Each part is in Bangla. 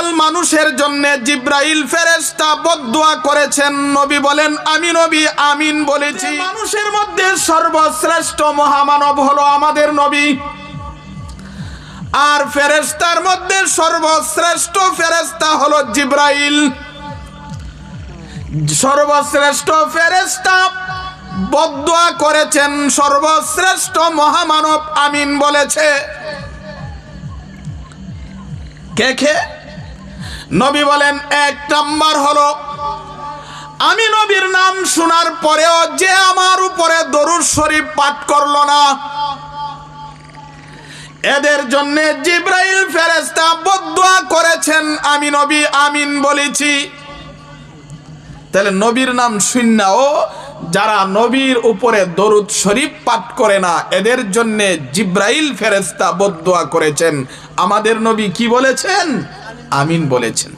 সকল মানুষের জন্য জিব্রাইল ফেরেশতা বদুয়া করেছেন। নবী বলেন, আমি নবী, আমিন বলেছি। মানুষের মধ্যে সর্বশ্রেষ্ঠ মহামানব হলো আমাদের নবী। আর ফেরেশতার মধ্যে সর্বশ্রেষ্ঠ ফেরেশতা হলো জিব্রাইল। সর্বশ্রেষ্ঠ ফেরেশতা বদুয়া করেছেন, সর্বশ্রেষ্ঠ মহামানব আমিন বলেছে। কে কে? নবী বলেন, এক নাম্বার হলো, আমি নবীর নাম শোনার পরেও যে আমার উপরে দরুদ শরীফ পাঠ করল না। এদের জন্য জিব্রাইল ফেরেস্তা বদুয়া করেছেন, আমি নবী আমিন বলেছি। তাহলে নবীর নাম শূন্যও যারা নবীর উপরে দরুদ শরীফ পাঠ করে না, এদের জন্য জিব্রাইল ফেরেস্তা বদুয়া করেছেন। আমাদের নবী কি বলেছেন? আমিন বলেছেন।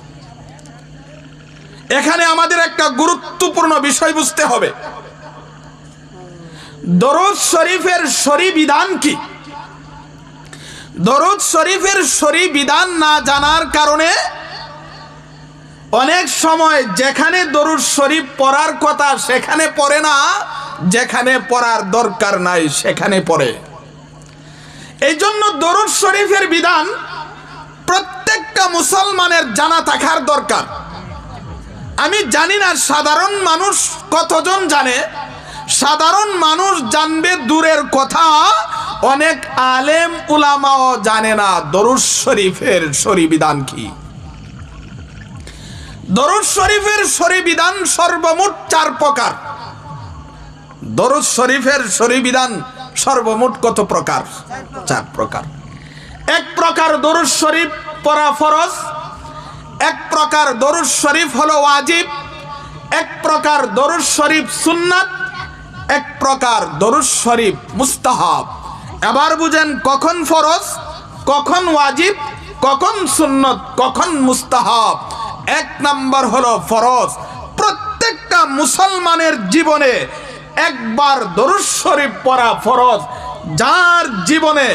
এখানে আমাদের একটা গুরুত্বপূর্ণ বিষয় বুঝতে হবে। দরুদ শরীফের শরী বিধান কি? দরুদ শরীফের শরী বিধান না জানার কারণে অনেক সময় যেখানে দরুদ শরীফ পড়ার কথা সেখানে পড়ে না, যেখানে পড়ার দরকার নাই সেখানে পড়ে। এই জন্য দরুদ শরীফের বিধান প্রত্যেকটা মুসলমানের জানা থাকার দরকার। আমি জানি না সাধারণ মানুষ কতজন জানে, সাধারণ মানুষ জানবে দূরের কথা, অনেক আলেম উলামাও জানে না দরুদ শরীফের শরী বিধান কি। দরুদ শরীফের শরী বিধান সর্বমোট চার প্রকার। দরুদ শরীফের শরী বিধান সর্বমোট কত প্রকার? চার প্রকার। এক প্রকার দরুদ শরীফ পড়া ফরজ। এক প্রকার দরুদ শরীফ হলো ওয়াজিব, এক প্রকার দরুদ শরীফ সুন্নাত, এক প্রকার দরুদ শরীফ মুস্তাহাব। এবার বুঝেন কখন ফরজ, কখন ওয়াজিব, কখন সুন্নত, কখন মুস্তাহাব। এক নাম্বার হলো ফরজ। প্রত্যেকটা মুসলমানের জীবনে একবার দরুদ শরীফ পড়া ফরজ। যার জীবনে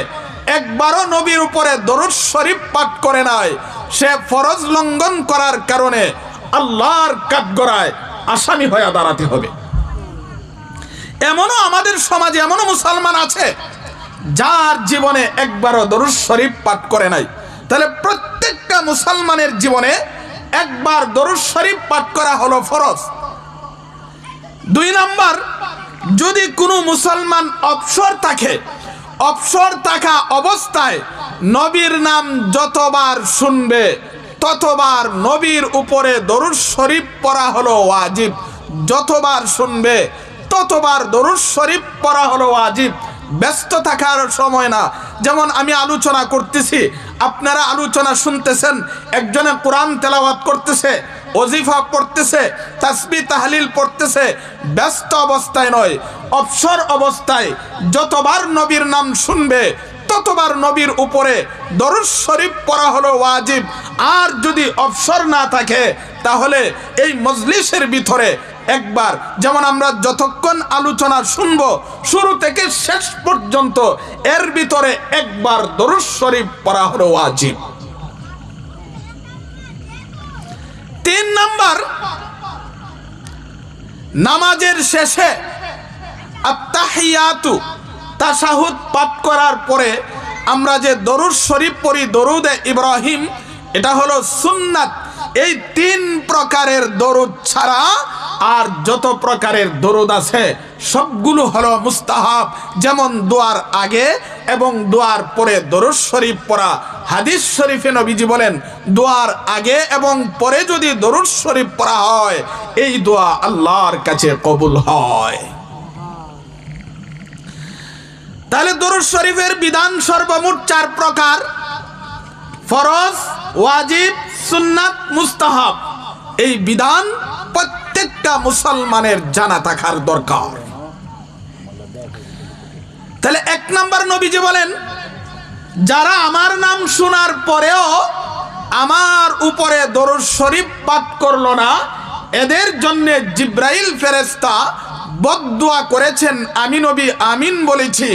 একবারও নবীর উপরে দরুদ শরীফ পাঠ করে নাই। সে ফরজ লঙ্ঘন করার কারণে আল্লাহর কাঠগড়ায় আসামি হয়ে দাঁড়াতে হবে। এমনও আমাদের সমাজে এমনও মুসলমান আছে, যার জীবনে একবারও দরুদ শরীফ পাঠ করে নাই। তাহলে প্রত্যেকটা মুসলমানের জীবনে একবার দরুদ শরীফ পাঠ করা হলো ফরজ। দুই নাম্বার, যদি কোনো মুসলমান অবসর থাকে অবসর থাকা অবস্থায় নবীর নাম যতবার শুনবে, ততবার নবীর উপরে দরুদ শরীফ পড়া হলো ওয়াজিব। যতবার শুনবে, ততবার দরুদ শরীফ পড়া হলো ওয়াজিব। ব্যস্ত থাকার সময় না। যেমন আমি আলোচনা করতেছি, আপনারা আলোচনা শুনতেছেন, একজনে কোরআন তেলাওয়াত করতেছে অজিফা পড়তেছে, তাসবি, তাহলিল পড়তেছে, ব্যস্ত অবস্থায় নয়, অবসর অবস্থায় যতবার নবীর নাম শুনবে, ততবার নবীর উপরে দরুদ শরীফ পড়া হলো ওয়াজিব। আর যদি অবসর না থাকে, তাহলে এই মজলিসের ভিতরে একবার যেমন আমরা যতক্ষণ আলোচনা শুনব, শুরু থেকে শেষ পর্যন্ত এর ভিতরে একবার দরুদ শরীফ পড়া হলো ওয়াজিব। তিন নাম্বার, নামাজের শেষে আত্তাহিয়াতু, তাশাহুদ পাঠ করার পরে আমরা যে দরুদ শরীফ পড়ি, দরুদে ইব্রাহিম, এটা হলো সুন্নাত। এই তিন প্রকারের দরুদ ছাড়া আর যত প্রকারের দরুদ আছে, সবগুলো হলো মুস্তাহাব, যেমন দোয়ার আগে এবং দোয়ার পরে দরুদ শরীফ পড়া। হাদিস শরীফে নবীজি বলেন, দোয়ার আগে এবং পরে যদি দরুদ শরীফ পড়া হয়, এই দোয়া আল্লাহর কাছে কবুল হয়। তাহলে দরুদ শরীফের বিধান সর্বমোট চার প্রকার। ফরজ, ওয়াজিব, সুন্নাত, মুস্তাহাব। এই বিধান প্রত্যেকটা মুসলমানের জানা থাকার দরকার। তাহলে এক নাম্বার নবীজি বলেন, যারা আমার নাম শোনার পরেও আমার উপরে দরুদ শরীফ পাঠ করল না, এদের জন্য জিব্রাইল ফেরেস্তা বদুয়া করেছেন, আমি নবী আমিন বলেছি।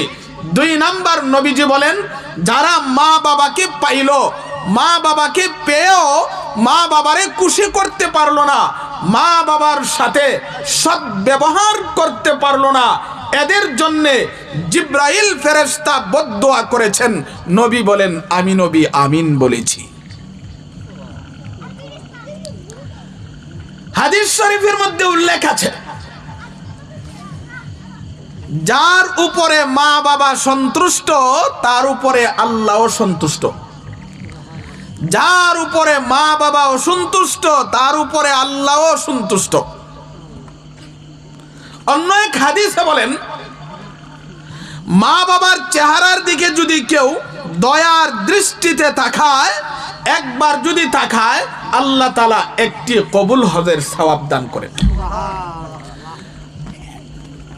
দুই নাম্বার নবীজি বলেন, যারা মা বাবাকে পাইল, মা বাবাকে পেয়েও মা বাবারে খুশি করতে পারল না মা বাবার সাথে সৎ ব্যবহার করতে পারল না। এদের জন্যে জিব্রাইল ফেরেশতা বদদোয়া করেছেন। নবী বলেন, আমি নবী, আমিন বলেছি। হাদিস শরীফের মধ্যে উল্লেখ আছে, যার উপরে মা বাবা সন্তুষ্ট, তার উপরে আল্লাহ সন্তুষ্ট। যার উপরে মা বাবা অসন্তুষ্ট, তার উপরে আল্লাহ অসন্তুষ্ট। অন্য এক হাদিসে বলেন, মা বাবার চেহারার দিকে যদি কেউ দয়ার দৃষ্টিতে তাকায়, একবার যদি তাকায়, আল্লাহ তালা একটি কবুল হজের সওয়াব দান করেন।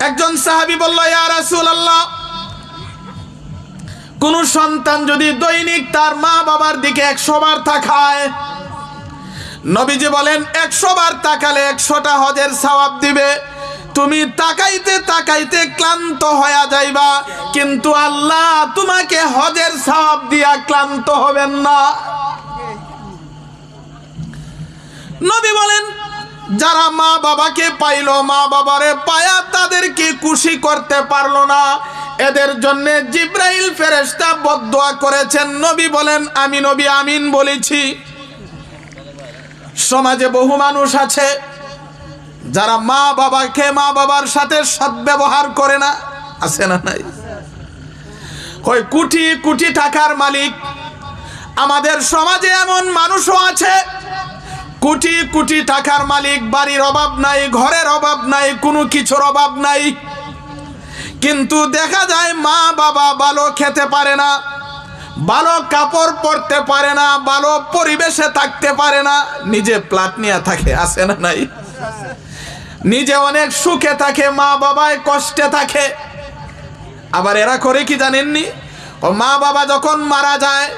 একজন সাহাবী বলল, ইয়া রাসূলুল্লাহ কোন সন্তান যদি দৈনিক তার মা বাবার দিকে একশো বার তাকায়, নবীজি বলেন, একশো বার তাকালে একশোটা হজের সওয়াব দিবে। তুমি তাকাইতে তাকাইতে ক্লান্ত হয়ে যাইবা, কিন্তু আল্লাহ তোমাকে হজের সওয়াব দিয়া ক্লান্ত হবেন না। নবী বলেন, যারা মা বাবাকে পাইলো, মা বাবারে পায়া তাদেরকে খুশি করতে পারল না। এদের জন্য জিব্রাইল ফেরেশতা বদদোয়া করেছেন। নবী বলেন, আমি নবী, আমিন বলেছি। সমাজে বহু মানুষ আছে, যারা মা বাবাকে মা বাবার সাথে সদ্ব্যবহার করে না। আছে না নাই? ওই কোটি কোটি টাকার মালিক। আমাদের সমাজে এমন মানুষও আছে, কোটি কোটি টাকার মালিক, বাড়ির অভাব নাই, ঘরের অভাব নাই, কোনো কিছুর অভাব নাই। কিন্তু দেখা যায় মা বাবা ভালো খেতে পারে না, ভালো কাপড় পরতে পারে না, ভালো পরিবেশে থাকতে পারে না। নিজে প্লাট নিয়ে থাকে আসে না নাই? নিজে অনেক সুখে থাকে, মা বাবায় কষ্টে থাকে। আবার এরা করে কি জানেননি? ও মা বাবা যখন মারা যায়,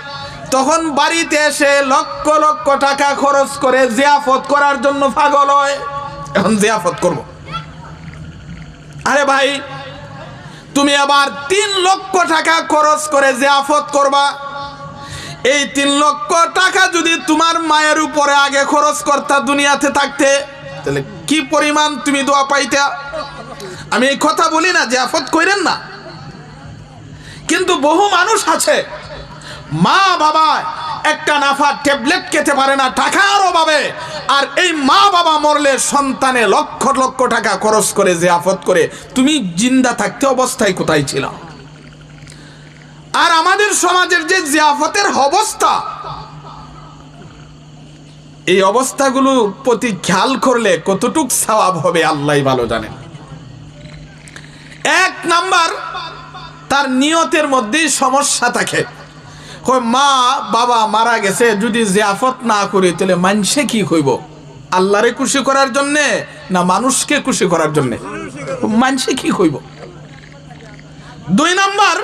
তখন বাড়িতে এসে লক্ষ লক্ষ টাকা খরচ করে জিয়াফত করার জন্য পাগল হয়। এখন জিয়াফত করব। আরে ভাই তুমি আবার তিন লক্ষ টাকা খরচ করে জিয়াফত করবা। এই তিন লক্ষ টাকা যদি তোমার মায়ের উপরে আগে খরচ করতা দুনিয়াতে থাকতে, তাহলে কি পরিমাণ তুমি দোয়া পাইতা? আমি এই কথা বলি না, জিয়াফত কইরেন না। কিন্তু বহু মানুষ আছে মা বাবা একটা নাফা ট্যাবলেট খেতে পারে না টাকার অভাবে। আর এই মা বাবা মরলে সন্তানে লক্ষ লক্ষ টাকা খরচ করে যে আফত করে। তুমি জিন্দা থাকতে অবস্থায় কোথায় ছিল? আর আমাদের সমাজের যে জিয়াফতের অবস্থা, এই অবস্থাগুলো প্রতি খেয়াল করলে কতটুক সওয়াব হবে আল্লাহ ভালো জানেন এক নাম্বার, তার নিয়তের মধ্যেই সমস্যা থাকে। কই মা, বাবা মারা গেছে, যদি জিয়াফত না করি, তাহলে মানুষে কি কইব? আল্লাহরে খুশি করার জন্যে না মানুষকে খুশি করার জন্যে? মানুষে কি কইব? দুই নাম্বার,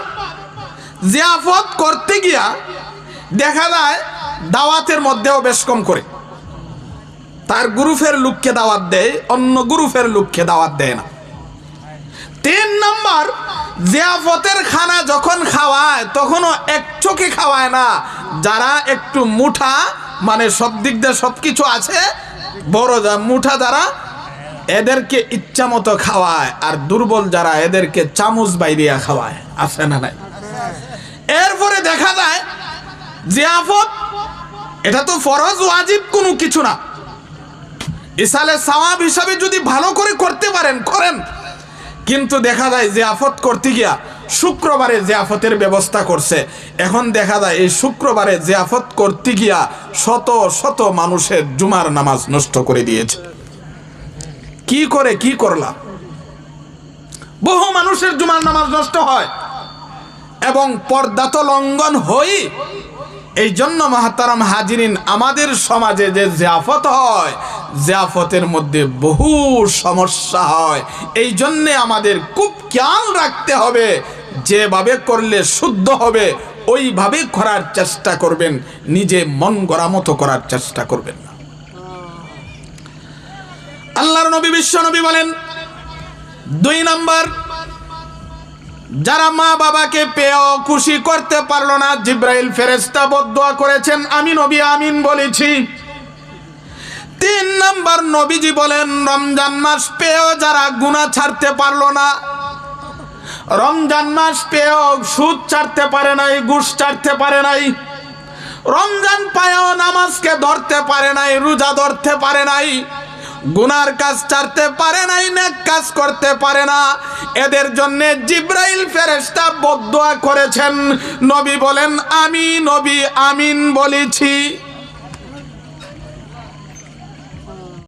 জিয়াফত করতে গিয়া দেখা যায় দাওয়াতের মধ্যেও বেশ কম করে। তার গ্রুপের লোককে দাওয়াত দেয়, অন্য গ্রুপের লোককে দাওয়াত দেয় না। তিন নম্বর জিয়াফতের খানা যখন খাওয়ায়, তখনও এক চোখে খাওয়ায় না। যারা একটু মুঠা মানে সব দিক দিয়ে সব কিছু আছে, বড় যা মুঠা যারা, এদেরকে ইচ্ছা মতো খাওয়ায়, আর দুর্বল যারা, এদেরকে চামচ বাইরিয়া খাওয়ায়। আছে না নাই? এরপরে দেখা যায়, জিয়াফত, এটা তো ফরজ, ওয়াজিব কোনো কিছু না। ইসালে সওয়াব হিসাবে যদি ভালো করে করতে পারেন, করেন। কিন্তু দেখা যায় যে আফত করতে গিয়া শুক্রবারে যে আফতের ব্যবস্থা করছে। এখন দেখা যায় এই শুক্রবারে যে আফত করতে গিয়া শত শত মানুষের জুমার নামাজ নষ্ট করে দিয়েছে। কি করে, কি করলাম বহু মানুষের জুমার নামাজ নষ্ট হয় এবং পর্দা তো লঙ্ঘন হই। এই জন্য মাহাতারাম হাজিরিন, আমাদের সমাজে যে জিয়াফত হয় জিয়াফতের মধ্যে বহু সমস্যা হয়। এই জন্যে আমাদের খুব খেয়াল রাখতে হবে, যেভাবে করলে শুদ্ধ হবে, ওইভাবে করার চেষ্টা করবেন, নিজে মন গড়া মতো করার চেষ্টা করবেন না। আল্লাহর নবী, বিশ্ব নবী বলেন, দুই নাম্বার, যারা মা বাবাকে পেয়েও খুশি করতে পারল না, জিব্রাইল ফেরেস্তা বদোয়া করেছেন, আমি নবী আমিন বলেছি। তিন নাম্বার নবীজি বলেন, রমজান মাস পেয়েও যারা গুণা ছাড়তে পারল না, রমজান মাস পেয়েও সুদ ছাড়তে পারে নাই, ঘুষ ছাড়তে পারে নাই, রমজান পায়েও নামাজকে ধরতে পারে নাই, রোজা ধরতে পারে নাই, গুনার কাজ ছাড়তে পারে নাই, নেক কাজ করতে পারে না। এদের জন্য জিব্রাইল ফেরেশতা বদুয়া করেছেন। নবী বলেন, আমি নবী, আমিন বলেছি।